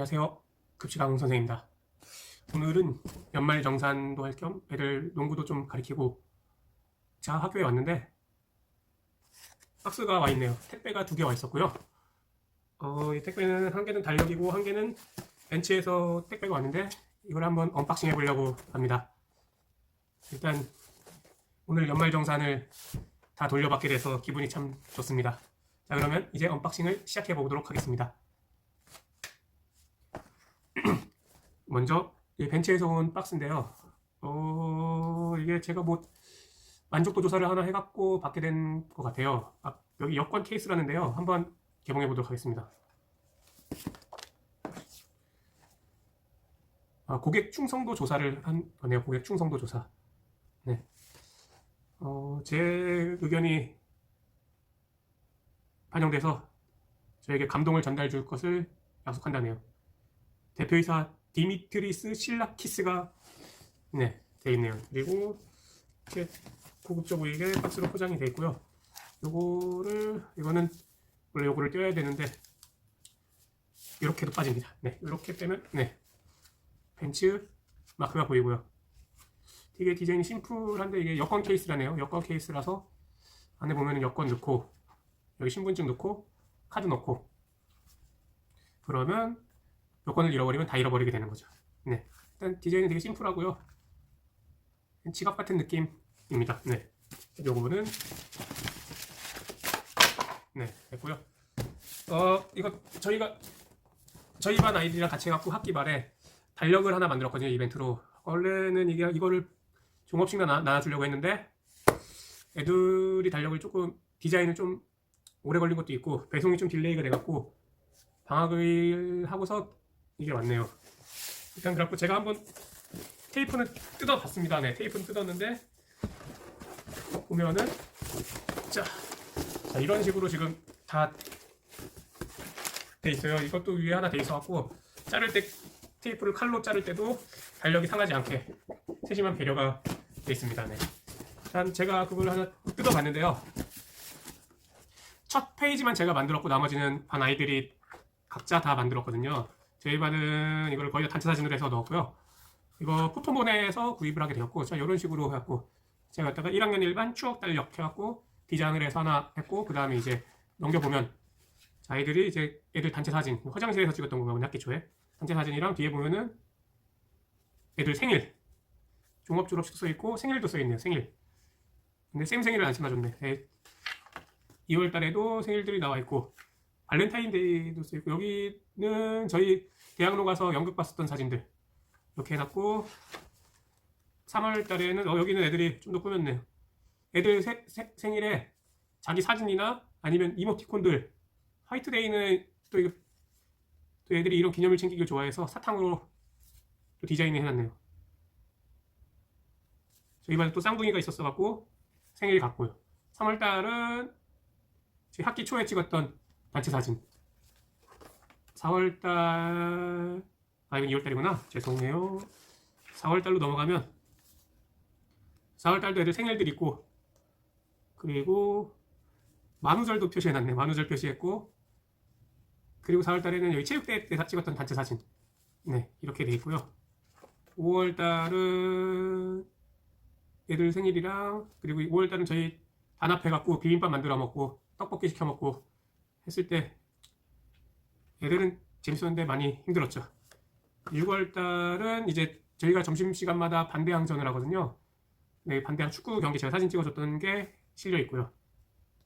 안녕하세요. 급식왕 선생입니다. 오늘은 연말 정산도 할 겸 애들 농구도 좀 가르치고 제가 학교에 왔는데 박스가 와 있네요. 택배가 두 개 와 있었고요. 어, 이 택배는 한 개는 달력이고 한 개는 벤치에서 택배가 왔는데 이걸 한번 언박싱 해보려고 합니다. 일단 오늘 연말 정산을 다 돌려받게 돼서 기분이 참 좋습니다. 자 그러면 이제 언박싱을 시작해 보도록 하겠습니다. 먼저 이 벤치에서 온 박스인데요. 어 이게 제가 뭐 만족도 조사를 하나 해갖고 받게 된 것 같아요. 아, 여기 여권 케이스라는데요. 한번 개봉해 보도록 하겠습니다. 아, 고객 충성도 조사를 한 거네요. 고객 충성도 조사. 네. 어, 제 의견이 반영돼서 저에게 감동을 전달 줄 것을 약속한다네요. 대표이사 디미트리스 실라키스가 네, 돼 있네요. 그리고 이렇게 고급져 보이게 박스로 포장이 돼 있고요. 요거를 이거는 원래 요거를 떼야 되는데 이렇게도 빠집니다. 네, 이렇게 빼면 네 벤츠 마크가 보이고요. 되게 디자인이 심플한데 이게 여권 케이스라네요. 여권 케이스라서 안에 보면 여권 넣고 여기 신분증 넣고 카드 넣고 그러면 여권을 잃어버리면 다 잃어버리게 되는 거죠. 네. 일단 디자인은 되게 심플하고요. 지갑 같은 느낌입니다. 네. 요거는 네, 됐고요. 어, 이거 저희가 저희 반 아이들이랑 같이 해갖고 학기 말에 달력을 하나 만들었거든요, 이벤트로. 원래는 이게 이거를 종업식 나, 나눠 주려고 했는데 애들이 달력을 조금 디자인을 좀 오래 걸린 것도 있고 배송이 좀 딜레이가 돼 갖고 방학을 하고서 이게 왔네요. 일단 그래갖고 제가 한번 테이프는 뜯어봤습니다. 네, 테이프는 뜯었는데 보면은 자, 자 이런 식으로 지금 다 돼 있어요. 이것도 위에 하나 돼 있어갖고 자를 때 테이프를 칼로 자를 때도 달력이 상하지 않게 세심한 배려가 돼 있습니다. 네. 일단 제가 그걸 하나 뜯어봤는데요. 첫 페이지만 제가 만들었고 나머지는 반 아이들이 각자 다 만들었거든요. 반은 이걸 거의 다 단체 사진으로 해서 넣었고요. 이거 포토몬에서 구입을 하게 되었고, 자 이런 식으로 해갖고 제가 갖다가 1학년 일반 추억 달력 해갖고 디자인을 해서 하나 했고, 그 다음에 이제 넘겨보면 자, 아이들이 이제 애들 단체 사진 화장실에서 찍었던 거거든요 학기 초에 단체 사진이랑 뒤에 보면은 애들 생일 종합 졸업식 써 있고 생일도 써 있네요 생일. 근데 쌤 생일을 안. 애 2월 달에도 생일들이 나와 있고 발렌타인데이도 써 있고 여기는 저희 대학로 가서 연극 봤었던 사진들 이렇게 해놨고 3월 달에는 어, 여기는 애들이 좀 더 꾸몄네요. 애들 세- 세- 생일에 자기 사진이나 아니면 이모티콘들 화이트데이는 또 이거 또 애들이 이런 기념일 챙기기를 좋아해서 사탕으로 또 디자인을 해놨네요. 저희 반에 또 쌍둥이가 있었어 갖고 생일 같고요. 3월 달은 제 학기 초에 찍었던 단체 사진. 4월 달, 아, 이건 2월 달이구나. 죄송해요. 4월 달로 넘어가면, 4월 달도 애들 생일들 있고, 그리고, 만우절도 표시해놨네. 만우절 표시했고, 그리고 4월 달에는 여기 체육대회 때 찍었던 단체 사진. 네, 이렇게 돼 있고요. 5월 달은 애들 생일이랑, 그리고 5월 달은 저희 단합해갖고 비빔밥 만들어 먹고, 떡볶이 시켜 먹고 했을 때 애들은 재밌었는데 많이 힘들었죠. 6월 달은 이제 저희가 점심시간마다 반대항전을 하거든요. 네, 반대항 축구 경기 제가 사진 찍어줬던 게 실려 있고요.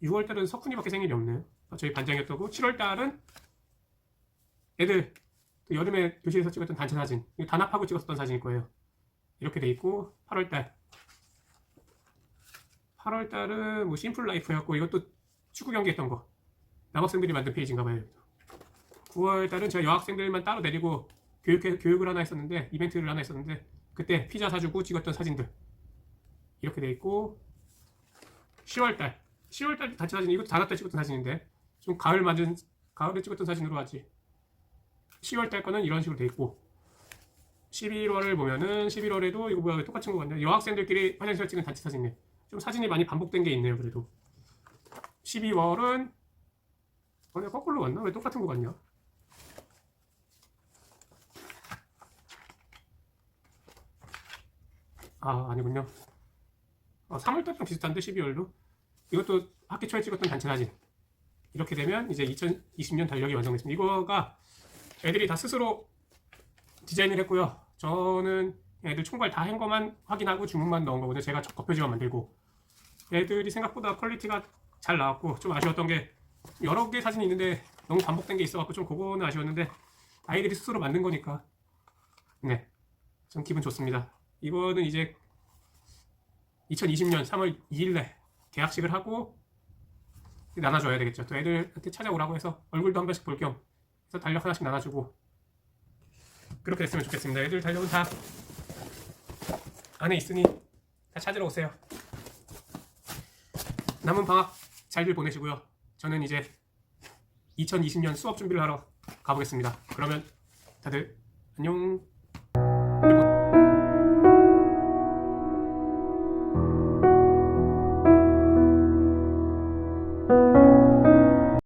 6월 달은 석훈이밖에 생일이 없네요. 저희 반장이었고 7월 달은 애들 또 여름에 교실에서 찍었던 단체 사진 단합하고 찍었던 사진일 거예요. 이렇게 돼 있고 8월 달 8월 달은 뭐 심플 라이프였고 이것도 축구 경기 했던 거 남학생들이 만든 페이지인가 봐요. 9월 달은 제가 여학생들만 따로 데리고 교육 교육을 하나 했었는데 이벤트를 하나 했었는데 그때 피자 사주고 찍었던 사진들. 이렇게 돼 있고 10월 달. 10월 달 단체 사진 이것도 때 찍었던 사진인데 좀 가을 맞은 가을에 찍었던 사진으로 하지. 10월 달 거는 이런 식으로 돼 있고 11월을 보면은 11월에도 이거 뭐야 똑같은 거 같네 여학생들끼리 화장실 찍은 단체 사진이네 좀 사진이 많이 반복된 게 있네요 그래도. 12월은 어, 내가 거꾸로 왔나? 왜 똑같은 거 같냐? 아 아니군요. 어, 3월달랑 비슷한데 12월도 이것도 학기 초에 찍었던 단체 사진. 이렇게 되면 이제 2020년 달력이 완성됐습니다. 이거가 애들이 다 스스로 디자인을 했고요. 저는 애들 총괄 다 한 거만 확인하고 주문만 넣은 거거든요. 제가 겉표지만 만들고 애들이 생각보다 퀄리티가 잘 나왔고 좀 아쉬웠던 게 여러 개 사진이 있는데 너무 반복된 게 있어갖고 좀 그거는 아쉬웠는데 아이들이 스스로 만든 거니까 네, 좀 기분 좋습니다. 이거는 이제 2020년 3월 2일에 계약식을 하고 나눠줘야 되겠죠. 또 애들한테 찾아오라고 해서 얼굴도 한 번씩 볼 겸 해서 달력 하나씩 나눠주고 그렇게 됐으면 좋겠습니다. 애들 달력은 다 안에 있으니 다 찾으러 오세요. 남은 방학 잘들 보내시고요. 저는 이제 2020년 수업 준비를 하러 가보겠습니다. 그러면 다들 안녕.